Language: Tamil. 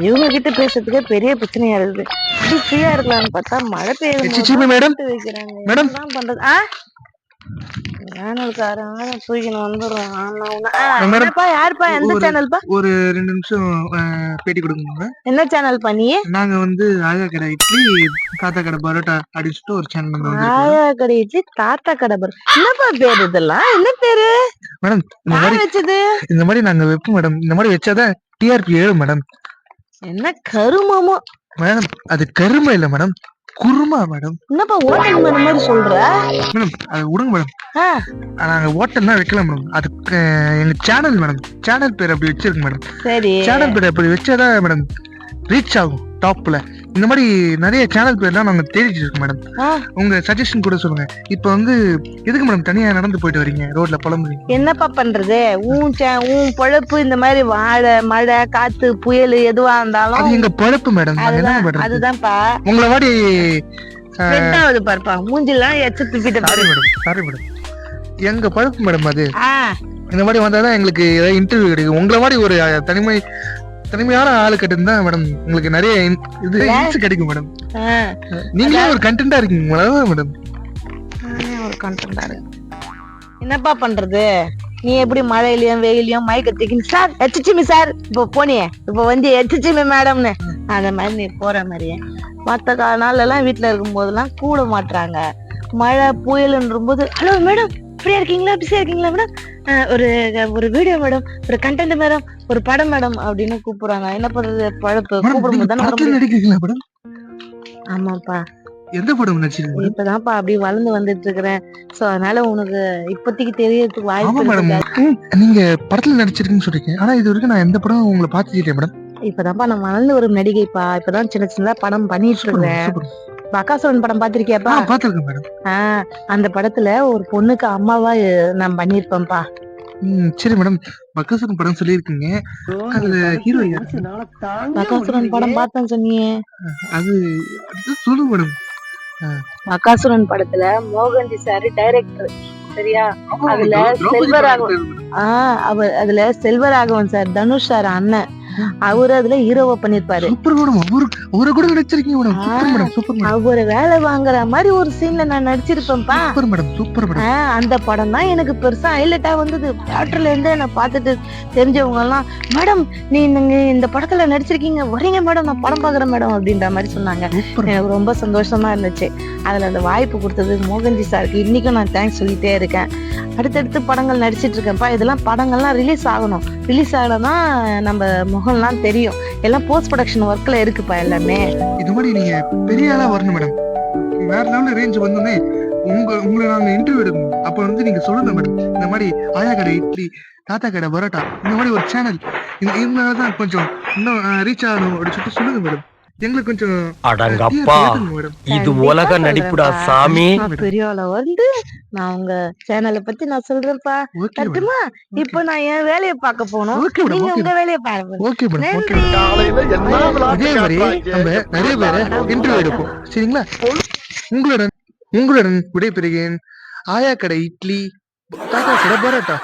இவங்க கிட்ட பேசுறதுக்கே பெரிய பிரச்சனையா இருக்குது ஃப்ரீயா இருக்கலாம்னு பார்த்தா மழை பெய்யும் madam. வைக்கிறாங்க. என்னதான் பண்றது ஆ சேனல்காரன் தூக்கின்னு வந்துடுறான். என்னப்பா யாருப்பா? எந்த சேனல்ப்பா? ஒரு ரெண்டு நிமிஷம் பேட்டி கொடுங்க என்ன சேனல் பண்ணி நாங்க வந்து ஆயா கடை இட்லி தாத்தா கடை பரோட்டா சொல்லிட்டு ஒரு சேனல் ஆயா கடை இட்லி தாத்தா கடை என்னப்பா பேரு இதெல்லாம்? என்ன பேரு? மேடம் இந்த யார் மாதிரி வச்சது? இந்த மாதிரி நாங்க வைப்போம் மேடம். இந்த மாதிரி வச்சாதான் டிஆர்பி ஏழும் மேடம். என்ன கருமமோ? மேடம் அது கருமை இல்ல மேடம். குருமா மேடம் என்னப்பா ஓட்டல் மேல மாதிரி சொல்ற? மேடம் அது விடுங்க மேடம் நாங்க ஹோட்டல்லாம் வைக்கல மேடம் அதுக்கு எங்க சேனல் மேடம் சேனல் பேர் அப்படி வச்சிருக்கு மேடம் சரி. சேனல் பேர் அப்படி வச்சாதான் மேடம் ரீச் ஆகும் டாப்ல இந்த மாதிரி நிறைய சேனல் பேர்லாம் நாங்க தேடிட்டு இருக்கோம் மேடம் உங்க சஜஷன் கூட சொல்லுங்க. இப்போ வந்து எதுக்கு மேடம் தனியா நடந்து போயிட்டு வரீங்க? ரோட்ல புலம்புறீங்க. என்னப்பா பண்றது? உன் உன் பொழப்பு இந்த மாதிரி வாழை மழை காத்து புயல் எதுவா அது இருந்தாலும் எங்க பழப்பு மேடம் அதுதான்ப்பா. உங்களை மாதிரி ஸ்ப்ரெட் ஆகுது பாருப்பா மூஞ்சிலாம் எச்ச துப்பிட்டு சாரி மேடம் சாரி மேடம் எங்க பழப்பு மேடம் அது? இந்த மாதிரி வந்தாதான் எங்களுக்கு ஏதாவது இன்டர்வியூ கிடைக்கும். உங்களை மாதிரி ஒரு தனிமை தனிமையான ஆளு கிட்ட மேடம் உங்களுக்கு நிறைய இது கிடைக்கும் மேடம் நீங்களே ஒரு கண்டென்ட்டா இருக்கீங்க மேடம் ஒரு கண்டென்டா இருக்கு என்னப்பா பண்றது? நீ எப்படி மழையிலயும் வெயிலையும் மயக்கத்திக்கின்னு சார் எச்சிச்சிமி சார் இப்போ போனியே. இப்போ வந்து எச்சிச்சிமி மேடம்னு அந்த மாதிரி நீ போற மாதிரியே. மற்ற கா நாள்லாம் வீட்டுல இருக்கும் போதெல்லாம் கூட மாட்டுறாங்க. மழை புயலுன்ற போது ஹலோ மேடம் ஃப்ரீயா இருக்கீங்களா பிஸியா இருக்கீங்களா மேடம் ஒரு ஒரு வீடியோ மேடம் ஒரு கண்டென்ட் மேடம் ஒரு படம் மேடம் அப்படின்னு கூப்பிடுறாங்க. என்ன பண்றது? பழப்பு மேடம் கூப்பிடும் நீங்க போது தானே வர படத்துல முடியும். நடிக்கிறீங்களா மேடம்? ஆமாப்பா. எந்த படம் நடிச்சிருக்கீங்க இப்பதான்ப்பா அப்படி வளர்ந்து வந்துட்டு இருக்கிறேன் சோ அதனால உனக்கு இப்போதைக்கு தெரியறதுக்கு வாய்ப்பு மேடம். நீங்க படத்துல நடிச்சிருக்கீங்கன்னு சொல்றீங்க. ஆனா இது வரைக்கும் நான் எந்த படம் உங்களை பார்த்துட்டேன் மேடம். இப்பதான்ப்பா நான் வளர்ந்து வரும் நடிகைப்பா. இப்பதான் சின்ன சின்னதா படம் பண்ணிட்டு இருக்கிறேன் பக்காசுரன் படம் பாத்திருக்கியாப்பா பாத்துருக்கேன் மேடம். அந்த படத்துல ஒரு பொண்ணுக்கு அம்மாவா நான் பண்ணிருப்பேன்ப்பா சரி மேடம். பக்கசன் படம் சொல்லியிருக்கீங்க. அதுல ஹீரோ யார்? பக்காசுரன் படம் பார்த்தேன் சொன்னியே. அது சொல்லுங்க மேடம். பக்காசுரன் படத்துல மோகன்ஜி சார் டைரக்டர் சரியா? அதுல செல்வராகவன். ஆஹ் அவர் அதுல செல்வராகவன் சார் தனுஷ் சார் அண்ணன். அவரு அதுல ஹீரோவா பண்ணிருப்பாரு. அவரு கூட நடிச்சிருக்கீங்க மேடம். சூப்பர் ஆ. Madam super madam. அவரை வேலை வாங்குற மாதிரி ஒரு சீன்ல நான் நடிச்சிருப்பேன்ப்பா. Super madam super madam. ஆஹ் அந்த படம் தான் எனக்கு பெருசா ஹைலைட்டா வந்தது. தியேட்டர்ல இருந்து நான் பார்த்துட்டு தெரிஞ்சவங்க எல்லாம் மேடம் நீ இந்த படத்துல நடிச்சிருக்கீங்க வரீங்க மேடம் நான் படம் பாக்குறேன் மேடம் அப்படின்ற மாதிரி சொன்னாங்க. எனக்கு ரொம்ப சந்தோஷமா இருந்துச்சு. அதுல அந்த வாய்ப்பு கொடுத்தது மோகன்ஜி சாருக்கு. இன்னைக்கும் நான் தேங்க்ஸ் சொல்லிட்டே இருக்கேன். அடுத்தடுத்து படங்கள் நடிச்சிட்டு இருக்கேன்ப்பா. இதெல்லாம் படங்கள்லாம் ரிலீஸ் ஆகணும். ரிலீஸ் ஆகணும்னா நம்ம முகம்லாம் தெரியும். எல்லாம் போஸ்ட் ப்ரொடக்ஷன் ஒர்க்ல இருக்குப்பா எல்லாமே. இது மாதிரி நீங்க பெரிய ஆளா வரணும் மேடம் வேற லெவல்ல ரேஞ்ச் வந்தோடனே உங்க உங்களை நாங்க இன்டர்வியூ எடுக்கணும். அப்ப வந்து நீங்க சொல்லுங்க மேடம் இந்த மாதிரி ஆயா கடை இட்லி தாத்தா கடை பரோட்டா இந்த மாதிரி ஒரு சேனல் இதனாலதான் கொஞ்சம் இன்னும் ரீச் ஆகணும் அப்படின்னு சொல்லிட்டு சொல்லுங்க மேடம் எங்களுக்கு கொஞ்சம் அடங்கப்பா. இது உலக நடிப்புடா. சாமி. நான் பெரிய ஆளா வந்து நான் உங்க சேனலை பத்தி நான் சொல்றேன்ப்பா. கட்டுமா இப்போ நான் என் வேலையை பார்க்க மேடம் நீங்க உங்க வேலையை பாருங்க. ஓகே மேடம் ஓகே நன்றி. அதே மாதிரி நம்ம நிறைய பேரை இன்டர்வியூ எடுப்போம். சரிங்களா? உங்களுடன் உங்களுடன் விடைபெறுகிறேன். ஆயா கடை இட்லி. தாத்தா கடை பரோட்டா